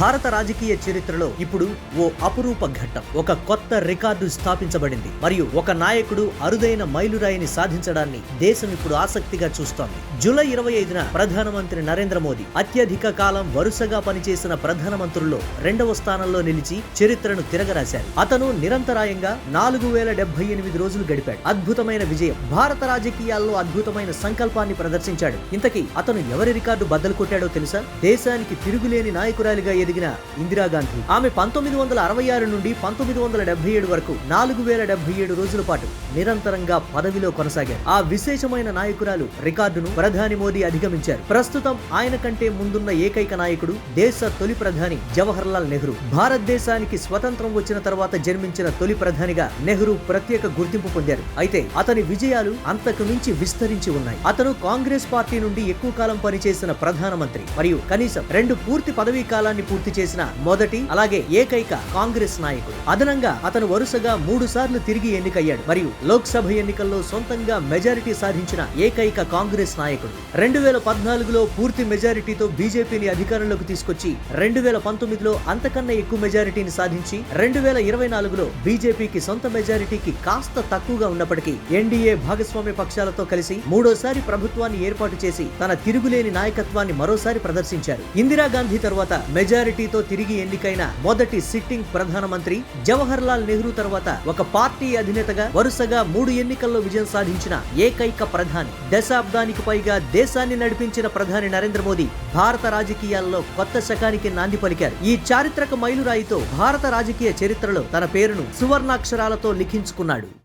భారత రాజకీయ చరిత్రలో ఇప్పుడు ఓ అపురూప ఘట్టం. ఒక కొత్త రికార్డు స్థాపించబడింది. మరియు ఒక నాయకుడు అరుదైన మైలురాయిని సాధించడాన్ని దేశం ఇప్పుడు ఆసక్తిగా చూస్తోంది. జూలై ఇరవై ఐదున ప్రధానమంత్రి నరేంద్ర మోదీ అత్యధిక కాలం వరుసగా పనిచేసిన ప్రధానమంత్రుల్లో రెండవ స్థానంలో నిలిచి చరిత్రను తిరగరాశారు. అతను నిరంతరాయంగా నాలుగు వేల డెబ్బై ఎనిమిది రోజులు గడిపాడు. అద్భుతమైన విజయం. భారత రాజకీయాల్లో అద్భుతమైన సంకల్పాన్ని ప్రదర్శించాడు. ఇంతకీ అతను ఎవరి రికార్డు బద్దలు కొట్టాడో తెలుసా? దేశానికి తిరుగులేని నాయకురాలిగా ఎదిగిన ఇందిరాగాంధీ. ఆమె పంతొమ్మిది వందల అరవై ఆరు నుండి పంతొమ్మిది వందల డెబ్బై ఏడు వరకు నాలుగు వేల డెబ్బై ఏడు రోజుల పాటు నిరంతరంగా పదవిలో కొనసాగారు. ఆ విశేషమైన నాయకురాలు రికార్డును ప్రధాని మోదీ అధిగమించారు. ప్రస్తుతం ఆయన కంటే ముందున్న ఏకైక నాయకుడు దేశ తొలి ప్రధాని జవహర్ లాల్ నెహ్రూ. భారతదేశానికి స్వతంత్రం వచ్చిన తర్వాత జన్మించిన తొలి ప్రధానిగా నెహ్రూ ప్రత్యేక గుర్తింపు పొందారు. అయితే అతని విజయాలు అంతకు మించి విస్తరించి ఉన్నాయి. అతను కాంగ్రెస్ పార్టీ నుండి ఎక్కువ కాలం పనిచేసిన ప్రధానమంత్రి. మరియు కనీసం రెండు పూర్తి పదవీ కాలాన్ని పూర్తి చేసిన మొదటి అలాగే ఏకైక కాంగ్రెస్ నాయకుడు. అదనంగా అతను వరుసగా మూడు సార్లు తిరిగి ఎన్నికయ్యాడు. మరియు లోక్సభ ఎన్నికల్లో సొంతంగా మెజారిటీ సాధించిన ఏకైక కాంగ్రెస్ నాయకుడు. రెండు వేల పద్నాలుగులో పూర్తి మెజారిటీతో బీజేపీని అధికారంలోకి తీసుకొచ్చి రెండు వేల పంతొమ్మిదిలో అంతకన్నా ఎక్కువ మెజారిటీని సాధించి రెండు వేల ఇరవై నాలుగులో బీజేపీకి సొంత మెజారిటీకి కాస్త తక్కువగా ఉన్నప్పటికీ ఎన్డీఏ భాగస్వామ్య పక్షాలతో కలిసి మూడోసారి ప్రభుత్వాన్ని ఏర్పాటు చేసి తన తిరుగులేని నాయకత్వాన్ని మరోసారి ప్రదర్శించారు. ఇందిరాగాంధీ తర్వాత మెజారిటీతో తిరిగి ఎన్నికైన మొదటి సిట్టింగ్ ప్రధానమంత్రి జవహర్ లాల్ నెహ్రూ తర్వాత ఒక పార్టీ అధినేతగా వరుసగా మూడు ఎన్నికల్లో విజయం సాధించిన ఏకైక ప్రధాని. దశాబ్దానికి పైగా దేశాన్ని నడిపించిన ప్రధాని నరేంద్ర మోదీ భారత రాజకీయాల్లో కొత్త శకానికి నాంది పలికారు. ఈ చారిత్రక మైలురాయితో భారత రాజకీయ చరిత్రలో తన పేరును సువర్ణాక్షరాలతో లిఖించుకున్నాడు.